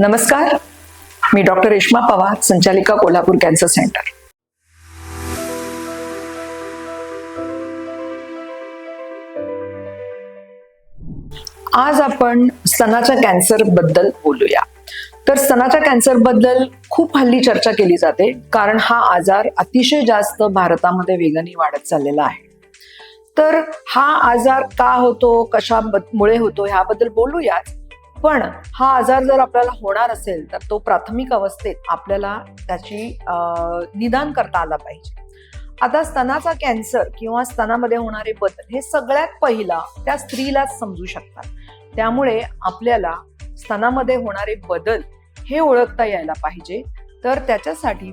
नमस्कार. मी डॉक्टर रेश्मा पवार संचालिका Kolhapur cancer centre आज आपण स्तनाच्या कॅन्सरबद्दल बोलूया. तर स्तनाच्या कॅन्सरबद्दल खूप हल्ली चर्चा केली जाते कारण हा आजार अतिशय जास्त भारतामध्ये वेगाने वाढत चाललेला आहे. तर हा आजार का होतो कशामुळे होतो ह्याबद्दल बोलूयाच पण हा आजार जर आपल्याला होणार असेल तर तो प्राथमिक अवस्थेत आपल्याला त्याची निदान करता आला पाहिजे. आता स्तनाचा कॅन्सर किंवा स्तनामध्ये होणारे बदल हे सगळ्यात पहिला त्या स्त्रीलाच समजू शकतात. त्यामुळे आपल्याला स्तनामध्ये होणारे बदल हे ओळखता यायला पाहिजे. तर त्याच्यासाठी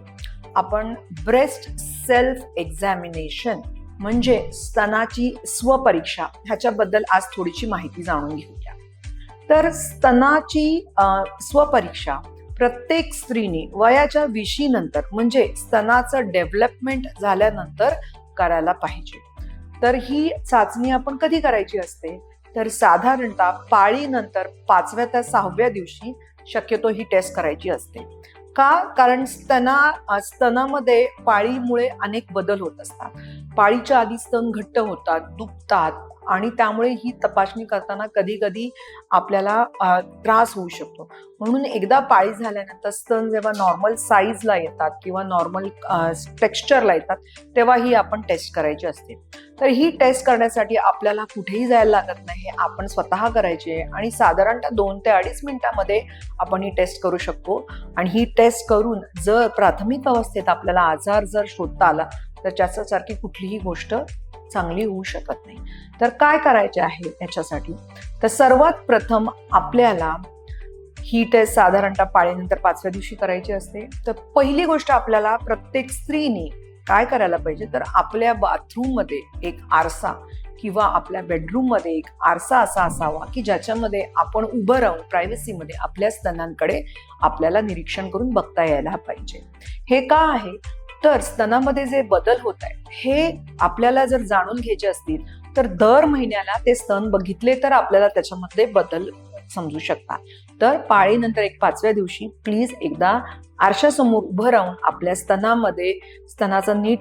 आपण ब्रेस्ट सेल्फ एक्झामिनेशन म्हणजे स्तनाची स्वपरीक्षा ह्याच्याबद्दल आज थोडीशी माहिती जाणून घेऊया. तर स्तनाची स्वपरीक्षा प्रत्येक स्त्रीने वयाच्या विशी नंतर म्हणजे स्तनाचं डेव्हलपमेंट झाल्यानंतर करायला पाहिजे. तर ही चाचणी आपण कधी करायची असते? तर साधारणतः पाळीनंतर पाचव्या ते सहाव्या दिवशी शक्यतो ही टेस्ट करायची असते. का? कारण स्तना स्तनामध्ये पाळीमुळे अनेक बदल होत असतात. पाळीच्या आधी स्तन घट्ट होतात दुखतात आणि त्यामुळे ही तपासणी करताना कधी कधी आपल्याला त्रास होऊ शकतो. म्हणून एकदा पाळी झाल्यानंतर स्तन जेव्हा नॉर्मल साईजला येतात किंवा नॉर्मल टेक्स्चरला येतात तेव्हा ही आपण टेस्ट करायची असते. तर ही टेस्ट करण्यासाठी आपल्याला कुठेही जायला लागत नाही हे आपण स्वतः करायची आहे आणि साधारणतः दोन ते अडीच मिनिटामध्ये आपण ही टेस्ट करू शकतो. आणि ही टेस्ट करून जर प्राथमिक अवस्थेत आपल्याला आजार जर शोधता आला तर त्याच्यासारखी कुठलीही गोष्ट चांगली होऊ शकत नाही. तर काय करायचे आहे याच्यासाठी? तर सर्वात प्रथम आपल्याला ही टेस्ट साधारणतः पाळीनंतर पाचव्या दिवशी करायची असते. तर पहिली गोष्ट आपल्याला प्रत्येक स्त्रीने काय करायला पाहिजे? तर आपल्या बाथरूममध्ये एक आरसा किंवा आपल्या बेडरूममध्ये एक आरसा असा असावा की ज्याच्यामध्ये आपण उभं राहून प्रायव्हसीमध्ये आपल्या स्तनांकडे आपल्याला निरीक्षण करून बघता यायला पाहिजे. हे का आहे? तर स्तनामध्ये जे बदल होत आहेत हे आपल्याला जर जाणून घ्यायचे असतील तर दर महिन्याला ते स्तन बघितले तर आपल्याला त्याच्यामध्ये बदल समजू शकतात. तर पाळीनंतर एक पाचव्या दिवशी प्लीज एकदा आरशासमोर उभं राहून आपल्या स्तनामध्ये स्तनाचं नीट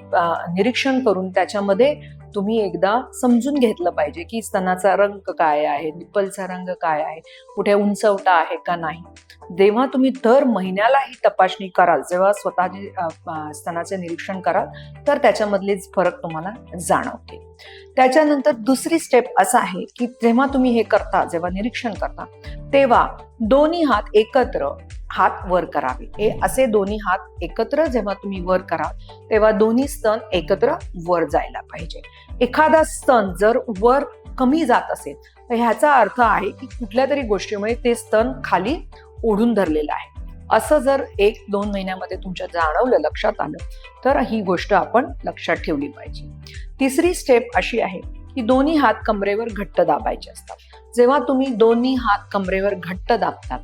निरीक्षण करून त्याच्यामध्ये तुम्ही एकदा समजून घेतलं पाहिजे की स्तनाचा रंग काय आहे निप्पलचा रंग काय आहे कुठे उंचवटा आहे का नाही. जेव्हा तुम्ही दर महिन्याला ही तपासणी कराल जेव्हा स्वतःचे स्तनाचे निरीक्षण कराल तर त्याच्यामधलेच फरक तुम्हाला जाणवते त्याच्यानंतर दुसरी स्टेप असा आहे की जेव्हा तुम्ही हे करता जेव्हा निरीक्षण करता तेव्हा दोन्ही हात एकत्र हात वर करावे. हे असे दोन्ही हात एकत्र जेव्हा तुम्ही वर कराल तेव्हा दोन्ही स्तन एकत्र वर जायला पाहिजे. एखादा स्तन जर वर कमी जात असेल तर ह्याचा अर्थ आहे की कुठल्या तरी गोष्टीमुळे ते स्तन खाली ओढून धरलेलं आहे. असं जर एक दोन महिन्यामध्ये तुमच्या जाणवलं लक्षात आलं तर ही गोष्ट आपण लक्षात ठेवली पाहिजे. तिसरी स्टेप अशी आहे की दोन्ही हात कमरेवर घट्ट दाबायचे असतात. जेव्हा तुम्ही दोन्ही हात कमरेवर घट्ट दाबतात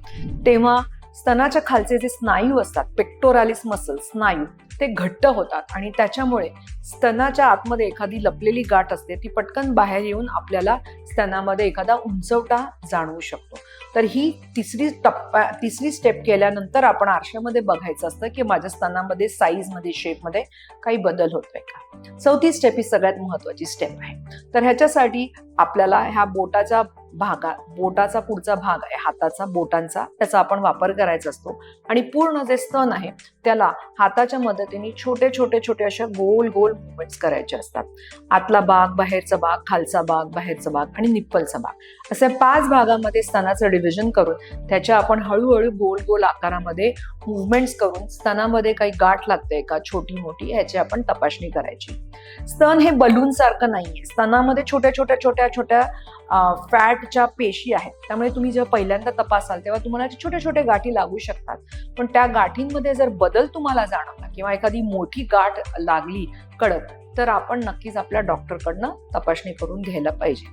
तेव्हा स्तनाच्या खालचे जे स्नायू असतात पेक्टोरालिस मसल स्नायू ते घट्ट होतात आणि त्याच्यामुळे स्तनाच्या आतमध्ये एखादी लपलेली गाठ असते ती पटकन बाहेर येऊन आपल्याला स्तनामध्ये एखादा उंचवटा जाणवू शकतो. तर ही तिसरी टप्पा तिसरी स्टेप केल्यानंतर आपण आरशामध्ये बघायचं असतं की माझ्या स्तनामध्ये साईजमध्ये शेपमध्ये काही बदल होतोय का? चौथी स्टेप ही सगळ्यात महत्वाची स्टेप आहे. तर ह्याच्यासाठी आपल्याला ह्या बोटाचा भागा बोटाचा पुढचा भाग आहे हाताचा बोटांचा त्याचा आपण वापर करायचा असतो. आणि पूर्ण जे स्तन आहे त्याला हाताच्या मदतीने छोटे छोटे छोटे अशा गोल गोल मुवमेंट्स करायचे असतात. आतला भाग बाहेरचा भाग खालचा भाग बाहेरचा भाग आणि निप्पलचा भाग. असे पाच भागामध्ये स्तनाचं डिव्हिजन करून त्याच्या आपण हळूहळू गोल गोल आकारामध्ये मुवमेंट्स करून स्तनामध्ये काही गाठ लागते का छोटी मोठी ह्याची आपण तपासणी करायची. स्तन हे बलून सारखं नाहीये. स्तनामध्ये छोट्या छोट्या छोट्या छोट्या फॅट गाठच्या पेशी आहेत. त्यामुळे तुम्ही जेव्हा पहिल्यांदा तपासाल तेव्हा तुम्हाला छोट्या छोट्या गाठी लागू शकतात. पण त्या गाठींमध्ये जर बदल तुम्हाला जाणवला किंवा एखादी मोठी गाठ लागली कडक तर आपण नक्कीच आपल्या डॉक्टरकडनं तपासणी करून घ्यायला पाहिजे.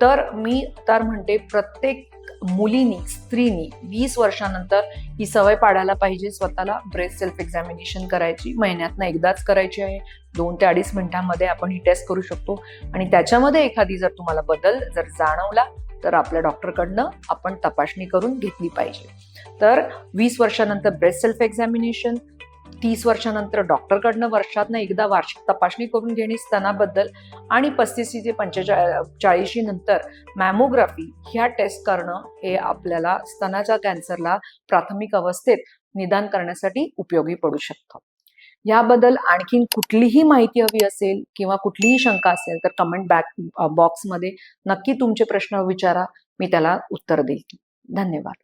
तर मी तर म्हणते प्रत्येक मुलीनी स्त्रीनी वीस वर्षानंतर ही सवय पाडायला पाहिजे. स्वतःला ब्रेस्ट सेल्फ एक्झामिनेशन करायची महिन्यातनं एकदाच करायची आहे. दोन ते अडीच मिनिटांमध्ये आपण ही टेस्ट करू शकतो. आणि त्याच्यामध्ये एखादी जर तुम्हाला बदल जर जाणवला तर आपल्या डॉक्टरकडनं आपण तपासणी करून घेतली पाहिजे. तर वीस वर्षानंतर ब्रेस्ट सेल्फ एक्झामिनेशन तीस वर्षानंतर डॉक्टरकडनं वर्षातनं एकदा वार्षिक तपासणी करून घेणे स्तनाबद्दल आणि पस्तीस ते पंचेचाळीस चाळीशी नंतर मॅमोग्राफी ह्या टेस्ट करणं हे आपल्याला स्तनाच्या कॅन्सरला प्राथमिक अवस्थेत निदान करण्यासाठी उपयोगी पडू शकतं. याबद्दल आणखीन कुठलीही माहिती हवी असेल किंवा कुठलीही शंका असेल तर कमेंट बॅक बॉक्समध्ये नक्की तुमचे प्रश्न विचारा. मी त्याला उत्तर देईल. धन्यवाद.